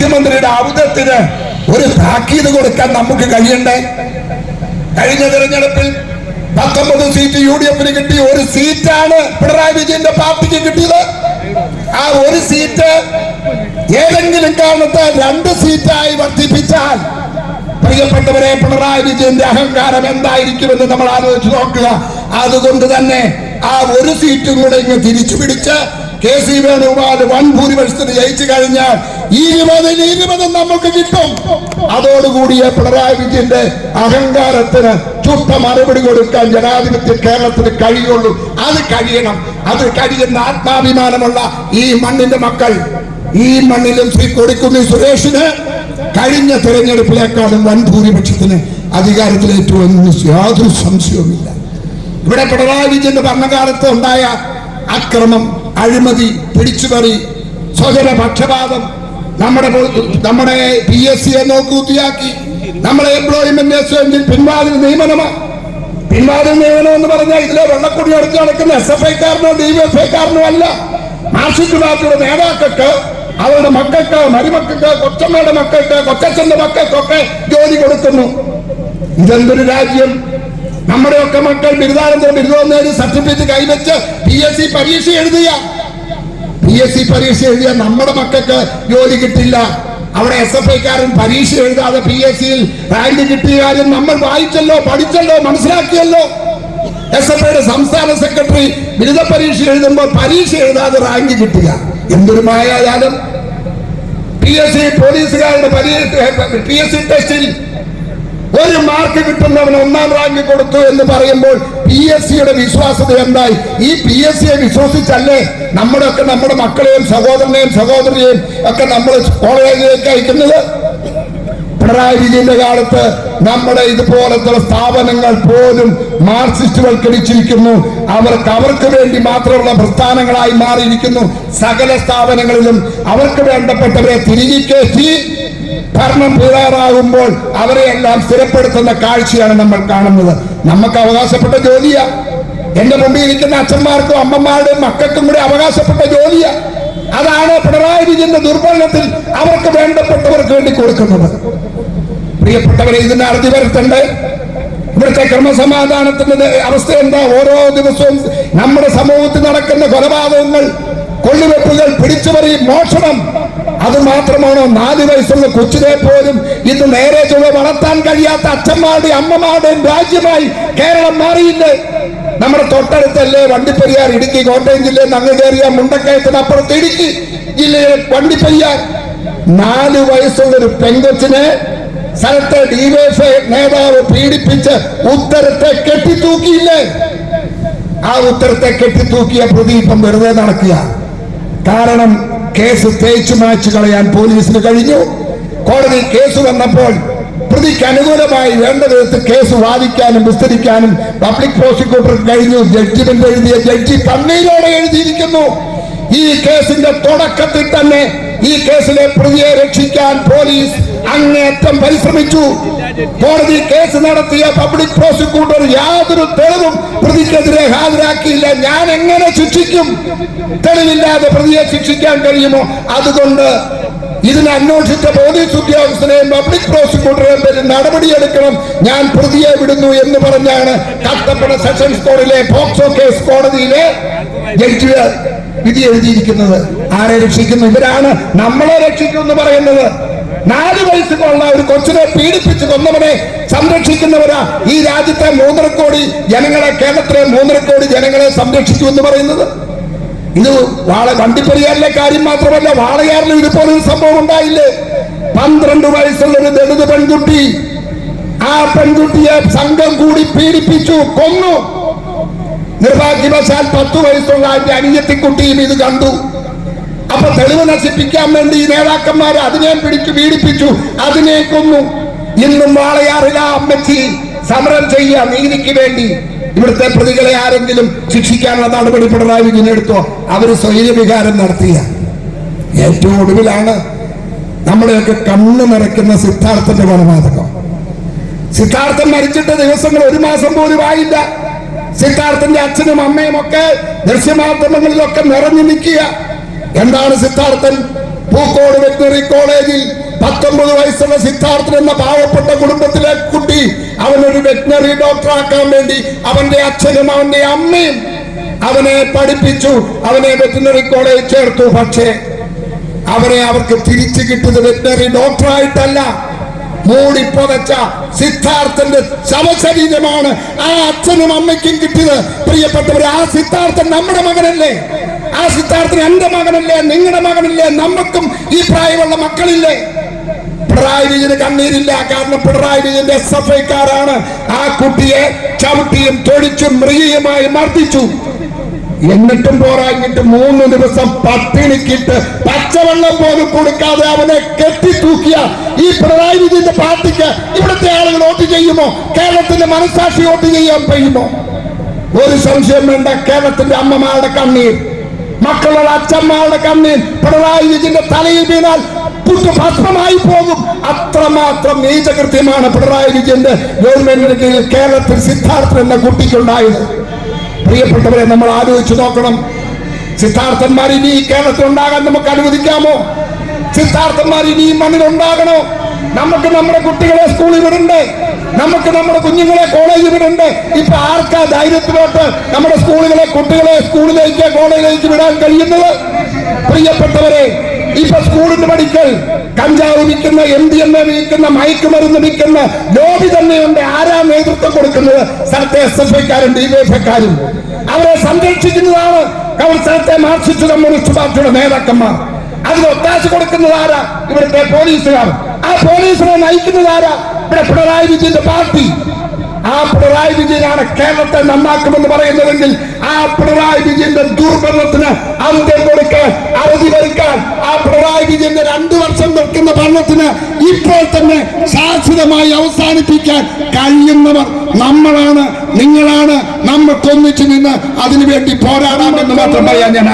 മുഖ്യമന്ത്രിയുടെ ഔദത്തിന് ഒരു താക്കീത് കൊടുക്കാൻ നമുക്ക് കഴിയണ്ടേ? കഴിഞ്ഞ തെരഞ്ഞെടുപ്പിൽ പത്തൊമ്പത് സീറ്റ് യു ഡി എഫിന് കിട്ടി ഒരു സീറ്റാണ് പിണറായി വിജയന്റെ പാർട്ടിക്ക് കിട്ടിയത്. ആ ഒരു സീറ്റ് ഏതെങ്കിലും കാരണത്ത് രണ്ട് സീറ്റായി വർദ്ധിപ്പിച്ചാൽ പ്രിയപ്പെട്ടവരെ പിണറായി വിജയന്റെ അഹങ്കാരം എന്തായിരിക്കുമെന്ന് നമ്മൾ ആലോചിച്ച് നോക്കുക. അതുകൊണ്ട് തന്നെ ആ ഒരു സീറ്റും കൂടെ ഇങ്ങ് തിരിച്ചു പിടിച്ച് കെ സി വേണുഗോപാൽ വൻ ഭൂരിപക്ഷത്തിന് ജയിച്ചു കഴിഞ്ഞാൽ ഇരുപതിന് ഇരുപത് നമുക്ക് കിട്ടും. അതോടുകൂടിയ പിണറായി വിജയന്റെ അഹങ്കാരത്തിന് ചുട്ട മറുപടി കൊടുക്കാൻ ജനാധിപത്യ കേരളത്തിന് കഴിയുള്ളൂ. അത് കഴിയണം. അത് കഴിയുന്ന ആത്മാഭിമാനമുള്ള ഈ മണ്ണിന്റെ മക്കൾ ഈ മണ്ണിലും ശ്രീ കൊടിക്കുന്നി സുരേഷിന് കഴിഞ്ഞ തെരഞ്ഞെടുപ്പിലേക്കാളും വൻ ഭൂരിപക്ഷത്തിന് അധികാരത്തിലേറ്റുവെന്ന് യാതൊരു സംശയവുമില്ല. ഇവിടെ പിണറായി വിജയന്റെ ഭരണകാലത്ത് ഉണ്ടായ അക്രമം അഴിമതി പിടിച്ചുപറി സ്വജന പക്ഷപാതം നമ്മുടെ നമ്മുടെ പി എസ് സിയെ നോക്കൂത്തിയാക്കി നമ്മളെ എംപ്ലോയ്മെന്റ് എക്സ്ചേഞ്ചിൽ പിൻവാതിൽ നിയമനമാണ് പിൻവാതിൽ നിയമനം എന്ന് പറഞ്ഞാൽ ഇതിലെ വെള്ളക്കുടി അടുത്ത് നടക്കുന്ന എസ് എഫ് ഐക്കാരനോ ഡി എഫ് ഐക്കാരനോ അല്ല. മാർക്സിസ്റ്റ് പാർട്ടിയുടെ നേതാക്കൾക്ക് അവരുടെ മക്കൾക്ക് മരുമക്കൾക്ക് കൊച്ചമ്മയുടെ മക്കൾക്ക് കൊച്ചച്ഛന്റെ മക്കൾക്കൊക്കെ ജോലി കൊടുക്കുന്നു. ഇതെന്തൊരു രാജ്യം? നമ്മുടെയൊക്കെ മക്കൾ ബിരുദാനന്തര ബിരുദം നേടി സർട്ടിഫിക്കറ്റ് കൈവച്ച് പി എസ് സി പരീക്ഷ എഴുതിയ. പി എസ് സി പരീക്ഷ എഴുതിയ നമ്മുടെ മക്കൾക്ക് ജോലി കിട്ടില്ല. അവിടെ എസ് എഫ് ഐക്കാരൻ പരീക്ഷ എഴുതാതെ പി എസ് സിയിൽ റാങ്ക് കിട്ടിയ കാര്യം നമ്മൾ വായിച്ചല്ലോ പഠിച്ചല്ലോ മനസ്സിലാക്കിയല്ലോ. എസ് എഫ് ഐയുടെ സംസ്ഥാന സെക്രട്ടറി ബിരുദ പരീക്ഷ എഴുതുമ്പോൾ പരീക്ഷ എഴുതാതെ റാങ്ക് കിട്ടുക എന്തൊരു മായാജാലം. പി എസ് സി പോലീസുകാരുടെ പി എസ് സി ടെസ്റ്റിൽ ഒരു മാർക്ക് കിട്ടുന്നവന് ഒന്നാം റാങ്ക് കൊടുത്തു എന്ന് പറയുമ്പോൾ പി എസ് സിയുടെ വിശ്വാസത എന്തായി? ഈ പി എസ് സിയെ വിശ്വസിച്ചല്ലേ നമ്മുടെയൊക്കെ നമ്മുടെ മക്കളെയും സഹോദരനെയും സഹോദരിയെയും ഒക്കെ നമ്മൾ കോളേജിലേക്ക് അയക്കുന്നത്? പിണറായി വിജയന്റെ കാലത്ത് നമ്മുടെ ഇതുപോലത്തെ സ്ഥാപനങ്ങൾ പോലും മാർക്സിസ്റ്റുവൽക്കരിച്ചിരിക്കുന്നു. അവർക്ക് അവർക്ക് വേണ്ടി മാത്രമുള്ള പ്രസ്ഥാനങ്ങളായി മാറിയിരിക്കുന്നു. സകല സ്ഥാപനങ്ങളിലും അവർക്ക് വേണ്ടപ്പെട്ടവരെ തിരികെ കയറ്റി ഭരണം തീരാറാകുമ്പോൾ അവരെ എല്ലാം സ്ഥിരപ്പെടുത്തുന്ന കാഴ്ചയാണ് നമ്മൾ കാണുന്നത്. നമുക്ക് അവകാശപ്പെട്ട ജോലിയാ. എന്റെ മുമ്പിൽ ഇരിക്കുന്ന അച്ഛന്മാർക്കും അമ്മമാരുടെയും മക്കൾക്കും കൂടി അവകാശപ്പെട്ട ജോലിയാ. അതാണ് പിണറായി വിജയന്റെ ദുർബലത്തിൽ അവർക്ക് വേണ്ടപ്പെട്ടവർക്ക് വേണ്ടി കൊടുക്കുന്നത്. പ്രിയപ്പെട്ടവരെ ഇതിന് അറുതി വരുത്തണ്ടേ? ഇവിടുത്തെ ക്രമസമാധാനത്തിന്റെ അവസ്ഥ എന്താ? ഓരോ ദിവസവും നമ്മുടെ സമൂഹത്തിൽ നടക്കുന്ന കൊലപാതകങ്ങൾ കൊള്ളിവെപ്പുകൾ പിടിച്ചുപറി മോഷണം. അത് മാത്രമാണോ നാല് വയസ്സുള്ള കൊച്ചിനെ പോലും ഇന്ന് നേരെ ചുവ വളർത്താൻ കഴിയാത്ത അച്ഛന്മാരുടെയും അമ്മമാരുടെയും രാജ്യമായി കേരളം മാറിയില്ലേ? നമ്മുടെ തൊട്ടടുത്തല്ലേ വണ്ടിപ്പെരിയാർ ഇടുക്കി കോട്ടയം ജില്ലയിൽ നിന്ന് അങ്ങ് കയറിയ മുണ്ടക്കയത്തിന് അപ്പുറത്ത് ഇടുക്കി ജില്ലയിലെ വണ്ടിപ്പെരിയാർ. നാല് വയസ്സുള്ള ഒരു പെങ്കൊച്ചിനെ സ്ഥലത്തെ ഡിവൈഎഫ്ഐ നേതാവ് പീഡിപ്പിച്ച് ഉത്തരത്തെ കെട്ടിത്തൂക്കിയില്ലേ? ആ ഉത്തരത്തെ കെട്ടിത്തൂക്കിയ പ്രതി ഇപ്പം വെറുതെ നടക്കുക. കാരണം കേസ് തേച്ചു മാച്ചു കളയാൻ പോലീസിന് കഴിഞ്ഞു. കോടതി കേസ് വന്നപ്പോൾ പ്രതിക്ക് അനുകൂലമായി വേണ്ട വിധത്തിൽ കേസ് വാദിക്കാനും വിസ്തരിക്കാനും പബ്ലിക് പ്രോസിക്യൂട്ടർക്ക് കഴിഞ്ഞു. ജഡ്ജിമെന്റ് എഴുതിയ ജഡ്ജി കണ്ണീരോടെ എഴുതിയിരിക്കുന്നു. ഈ കേസിന്റെ തുടക്കത്തിൽ തന്നെ ഈ കേസിലെ പ്രതിയെ രക്ഷിക്കാൻ പോലീസ് അങ്ങേയറ്റം പരിശ്രമിച്ചു. കോടതി കേസ് നടത്തിയ പബ്ലിക് പ്രോസിക്യൂട്ടർ യാതൊരു തെളിവും പ്രതിക്കെതിരെ ഹാജരാക്കിയില്ല. ഞാൻ എങ്ങനെ ശിക്ഷിക്കും? തെളിവില്ലാതെ പ്രതിയെ ശിക്ഷിക്കാൻ കഴിയുമോ? അതുകൊണ്ട് ഇതിനെ അന്വേഷിച്ച പോലീസ് ഉദ്യോഗസ്ഥനെയും പബ്ലിക് പ്രോസിക്യൂട്ടറെയും പേരിൽ നടപടിയെടുക്കണം. ഞാൻ പ്രതിയെ വിടുന്നു എന്ന് പറഞ്ഞാണ് കട്ടപ്പന സെഷൻസ് കോടതിയിലെ പോക്സോ കേസ് കോടതിയിലെ ജഡ്ജി വിധി എഴുതിയിരിക്കുന്നത്. ആരെ രക്ഷിക്കുന്നു? ഇവരാണ് നമ്മളെ രക്ഷിക്കുന്നു പറയുന്നത്. നാല് വയസ്സുള്ള ഒരു കൊച്ചിനെ പീഡിപ്പിച്ച് കൊന്നവനെ സംരക്ഷിക്കുന്നവരാ ഈ രാജ്യത്തെ മൂന്നര കോടി ജനങ്ങളെ കേരളത്തിലെ മൂന്നര കോടി ജനങ്ങളെ സംരക്ഷിച്ചു എന്ന് പറയുന്നത്. ഇത് വാള വണ്ടിപ്പെരിയാറിലെ കാര്യം മാത്രമല്ല വാളയാറിലും ഇതുപോലൊരു സംഭവം ഉണ്ടായില്ലേ? പന്ത്രണ്ട് വയസ്സുള്ള ഒരു ദളിത് പെൺകുട്ടി ആ പെൺകുട്ടിയെ സംഘം കൂടി പീഡിപ്പിച്ചു കൊന്നു. നിർഭാഗ്യവശാൽ പത്തു വയസ്സുള്ള അതിന്റെ അനിയത്തിക്കുട്ടിയും ഇത് കണ്ടു. അപ്പൊ തെളിവ് നശിപ്പിക്കാൻ വേണ്ടി ഈ നേതാക്കന്മാർ അതിനെ പിടിച്ചു പീഡിപ്പിച്ചു അതിനെ കൊന്നു. ഇന്നും വാളയാറില്ല അമ്മച്ചി. സമരം ചെയ്യുക നീതിക്ക് വേണ്ടി. ഇവിടുത്തെ പ്രതികളെ ആരെങ്കിലും ശിക്ഷിക്കാനുള്ള നടപടി പിണറായി വിജയൻ എടുത്തോ? അവർ സ്വൈര്യവികാരം നടത്തിയ. ഏറ്റവും ഒടുവിലാണ് നമ്മളെയൊക്കെ കണ്ണു നിറയ്ക്കുന്ന സിദ്ധാർത്ഥന്റെ കൊലപാതകം. സിദ്ധാർത്ഥൻ മരിച്ചിട്ട് ദിവസങ്ങൾ ഒരു മാസം പോലും ആയില്ല. സിദ്ധാർത്ഥന്റെ അച്ഛനും അമ്മയും ഒക്കെ ദൃശ്യമാധ്യമങ്ങളിലൊക്കെ നിറഞ്ഞു നിൽക്കുക. എന്താണ് സിദ്ധാർത്ഥൻ? പൂക്കോട് വെറ്റിനറി കോളേജിൽ പത്തൊമ്പത് വയസ്സുള്ള സിദ്ധാർത്ഥൻ എന്ന പാവപ്പെട്ട കുടുംബത്തിലെ കുട്ടി അവനൊരു വെറ്റിനറി ഡോക്ടറാക്കാൻ വേണ്ടി അവന്റെ അച്ഛനും അവന്റെ അമ്മയും അവനെ പഠിപ്പിച്ചു അവനെ വെറ്റിനറി കോളേജിൽ ചേർത്തു. പക്ഷേ അവനെ അവർക്ക് തിരിച്ചു കിട്ടിയത് വെറ്റിനറി ഡോക്ടറായിട്ടല്ല. മൂടി പുതച്ച സിദ്ധാർത്ഥന്റെ ശവശരീരമാണ് ആ അച്ഛനും അമ്മയ്ക്കും കിട്ടിയത്. പ്രിയപ്പെട്ടവർ ആ സിദ്ധാർത്ഥൻ നമ്മുടെ മകനല്ലേ? ആ സിദ്ധാർത്ഥന് എന്റെ മകനല്ലേ നിങ്ങളുടെ മകനില്ലേ നമുക്കും ഈ പ്രായമുള്ള മക്കളില്ലേ? പിണറായി വിജയന് കണ്ണീരില്ല കാരണം പിണറായി വിജയന്റെ ഐക്കാരാണ്. ആ കുട്ടിയെ ചവിട്ടിയും തൊഴിച്ചും മൃഗീയമായി മർദ്ദിച്ചു. എന്നിട്ടും പോരാഞ്ഞിട്ട് മൂന്ന് ദിവസം പട്ടിണിക്കിട്ട് പച്ചവെള്ളം പോലും കൊടുക്കാതെ അവനെ കെട്ടിത്തൂക്കിയ ഈ പിണറായി വിജയന്റെ പാർട്ടിക്ക് ഇവിടുത്തെ ആളുകൾ വോട്ട് ചെയ്യുമോ? കേരളത്തിന്റെ മനസാക്ഷി വോട്ട് ചെയ്യാൻ കഴിയുമോ? ഒരു സംശയം വേണ്ട കേരളത്തിന്റെ അമ്മമാരുടെ കണ്ണീർ. മക്കളുടെ അച്ഛന്മാരുടെ കണ്ണിൽ പിണറായി വിജയന്റെ തലയിൽ വീണാൽ ഭസ്മമായി പോകും. അത്രമാത്രം നീചകൃത്യമാണ് പിണറായി വിജയന്റെ ഗവൺമെന്റിന് കീഴിൽ കേരളത്തിൽ സിദ്ധാർത്ഥൻ എന്ന കുട്ടിക്കുണ്ടായത്. പ്രിയപ്പെട്ടവരെ നമ്മൾ ആലോചിച്ചു നോക്കണം. സിദ്ധാർത്ഥന്മാർ ഇനി ഈ കേരളത്തിൽ ഉണ്ടാകാൻ നമുക്ക് അനുവദിക്കാമോ? സിദ്ധാർത്ഥന്മാർ ഇനി ഈ മണ്ണിൽ ഉണ്ടാകണോ? നമുക്ക് നമ്മുടെ കുട്ടികളെ സ്കൂളിൽ വിടണ്ടേ? നമുക്ക് നമ്മുടെ കുഞ്ഞുങ്ങളെ കോളേജിൽ വിടണ്ടേ? ഇപ്പൊ ആർക്കാ ധൈര്യത്തിലോട്ട് നമ്മുടെ സ്കൂളുകളെ കുട്ടികളെ സ്കൂളിലേക്ക് കോളേജിലേക്ക് വിടാൻ കഴിയുന്നത്? പ്രിയപ്പെട്ടവരെ ഇപ്പൊ സ്കൂളിന് പഠിക്കൽ കഞ്ചാവ് വിൽക്കുന്ന എം ഡി എം എ വിൽക്കുന്ന മയക്കുമരുന്ന് വിൽക്കുന്ന ലോബി തന്നെയുണ്ട്. ആരാ നേതൃത്വം കൊടുക്കുന്നത്? സ്ഥലത്തെ എസ് എഫ് ഐക്കാരും ഡി വൈ എഫ്ഐക്കാരും അവരെ സംരക്ഷിക്കുന്നതാണ് കൗൺസിലത്തെ മാർക്സിസ്റ്റ് കമ്മ്യൂണിസ്റ്റ് പാർട്ടിയുടെ നേതാക്കന്മാർ. അതിന് ഒത്താശ കൊടുക്കുന്നത് ആരാ? ഇവിടുത്തെ പോലീസുകാർ. ആ പോലീസിനെ നയിക്കുന്നത് ആരാ? ഇവിടെ പിണറായി വിജയന്റെ പാർട്ടി. ആ പിണറായി വിജയനാണ് കേരളത്തെ നന്നാക്കുമെന്ന് പറയുന്നതെങ്കിൽ ആ പിണറായി വിജയന്റെ ദുർഭരണത്തിന് അന്ത്യം കൊടുക്കാൻ അറുതി വരുക്കാൻ ആ പിണറായി വിജയന്റെ രണ്ടു വർഷം നിൽക്കുന്ന ഭരണത്തിന് ഇപ്പോൾ തന്നെ ശാശ്വതമായി അവസാനിപ്പിക്കാൻ കഴിയുന്നവർ നമ്മളാണ് നിങ്ങളാണ്. നമ്മൾക്കൊന്നിച്ചു നിന്ന് അതിനുവേണ്ടി പോരാടാമെന്ന് മാത്രം പറയാൻ ഞാൻ